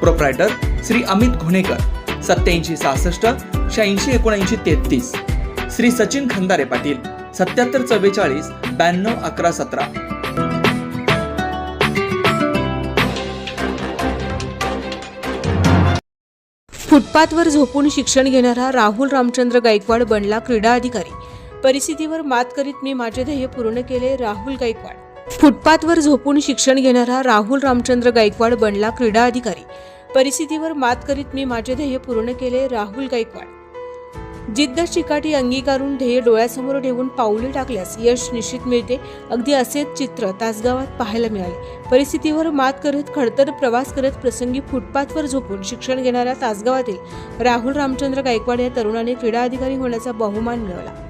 Proprietor Shri Amit घुणेकर सत्याऐंशी सहासष्ट शहाऐंशी एकोणऐंशी तेहतीस. श्री सचिन खंदारे पाटील सत्याहत्तर चव्वेचाळीस ब्याण्णव अकरा सतरा. फुटपाथवर झोपून शिक्षण घेणारा राहुल रामचंद्र गायकवाड बनला क्रीडा अधिकारी. परिस्थितीवर मात करीत मी माझे ध्येय पूर्ण केले राहुल गायकवाड. फुटपाथवर झोपून शिक्षण घेणारा राहुल रामचंद्र गायकवाड बनला क्रीडा अधिकारी. परिस्थितीवर मात करीत मी माझे ध्येय पूर्ण केले राहुल गायकवाड. जिद्द चिकाटी अंगीकारून ध्येय डोळ्यासमोर ठेवून पाऊले टाकल्यास यश निश्चित मिळते. अगदी असेच चित्र तासगावात पाहायला मिळाले. परिस्थितीवर मात करत खडतर प्रवास करत प्रसंगी फुटपाथवर झोपून शिक्षण घेणाऱ्या तासगावातील राहुल रामचंद्र गायकवाड या तरुणाने क्रीडा अधिकारी होण्याचा बहुमान मिळवला.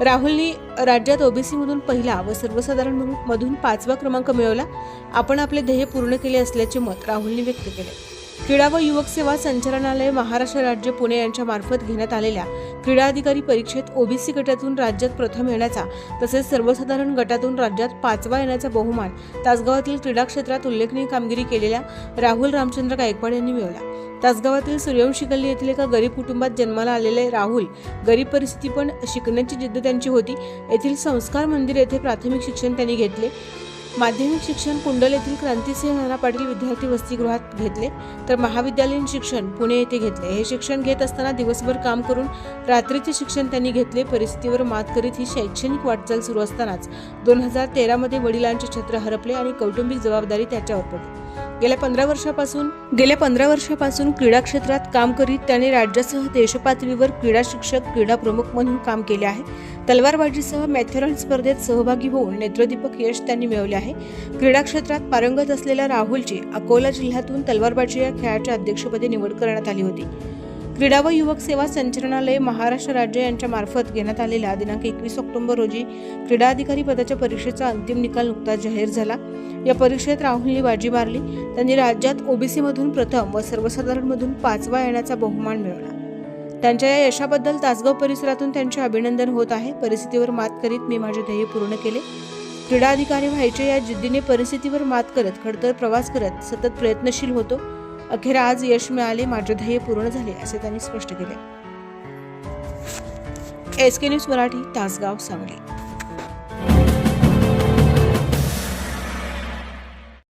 राहुलने राज्यात ओबीसीमधून पहिला व सर्वसाधारण मधून- मधून पाचवा क्रमांक मिळवला. आपण आपले ध्येय पूर्ण केले असल्याचे मत राहुलने व्यक्त केले. क्रीडा व युवक सेवा संचालनालय महाराष्ट्र राज्य पुणे यांच्या मार्फत घेण्यात आलेल्या क्रीडा अधिकारी परीक्षेत ओबीसी गटातून राज्यात प्रथम येण्याचा तसेच सर्वसाधारण गटातून राज्यात पाचवा येण्याचा बहुमान तासगावातील क्रीडा क्षेत्रात उल्लेखनीय कामगिरी केलेल्या राहुल रामचंद्र गायकवाड यांनी मिळवला. तासगावातील सूर्यवंशी गल्ली येथील एका गरीब कुटुंबात जन्माला आलेले राहुल गरीब परिस्थिती पण शिकण्याची जिद्द त्यांची होती. येथील संस्कार मंदिर येथे प्राथमिक शिक्षण त्यांनी घेतले. माध्यमिक शिक्षण कुंडल येथील क्रांतिसिंह नाना पाटील विद्यार्थी वसतिगृहात घेतले तर महाविद्यालयीन शिक्षण पुणे येथे घेतले. हे शिक्षण घेत असताना दिवसभर काम करून रात्रीचे शिक्षण त्यांनी घेतले. परिस्थितीवर मात करीत ही शैक्षणिक वाटचाल सुरू असतानाच दोन हजार तेरामध्ये वडिलांचे छत्र हरपले आणि कौटुंबिक जबाबदारी त्याच्यावर पडली. गेल्या पंधरा वर्षापासून गेल्या पंधरा वर्षापासून क्रीडा क्षेत्रात काम करीत त्याने राज्यासह देशपातळीवर क्रीडा शिक्षक क्रीडा प्रमुख म्हणून काम केले आहे. तलवारबाजीसह मॅथेरॉन स्पर्धेत सहभागी होऊन नेत्रदीपक यश त्यांनी मिळवले आहे. क्रीडा क्षेत्रात पारंगत असलेल्या राहुलची अकोला जिल्ह्यातून तलवारबाजी या खेळाच्या अध्यक्षपदी निवड करण्यात आली होती. क्रीडा व युवक सेवा संचालनालय महाराष्ट्र राज्य यांच्या मार्फत घेण्यात आलेल्या दिनांक एकवीस ऑक्टोबर रोजी क्रीडा अधिकारी पदाच्या परीक्षेचा अंतिम निकाल नुकताच जाहीर झाला. या परीक्षेत राहुलने बाजी मारली. त्यांनी राज्यात ओबीसीमधून प्रथम व सर्वसाधारणमधून पाचवा येण्याचा बहुमान मिळवला. त्यांच्या या यशाबद्दल तासगाव परिसरातून त्यांचे अभिनंदन होत आहे. परिस्थितीवर मात करीत मी माझे ध्येय पूर्ण केले. क्रीडा अधिकारी व्हायचे या जिद्दीने परिस्थितीवर मात करत खडतर प्रवास करत सतत प्रयत्नशील होतो. अखेर आज यश मिळाले माझे ध्येय पूर्ण झाले असे त्यांनी स्पष्ट केले. S K news Marathi Tasgaon Sangli.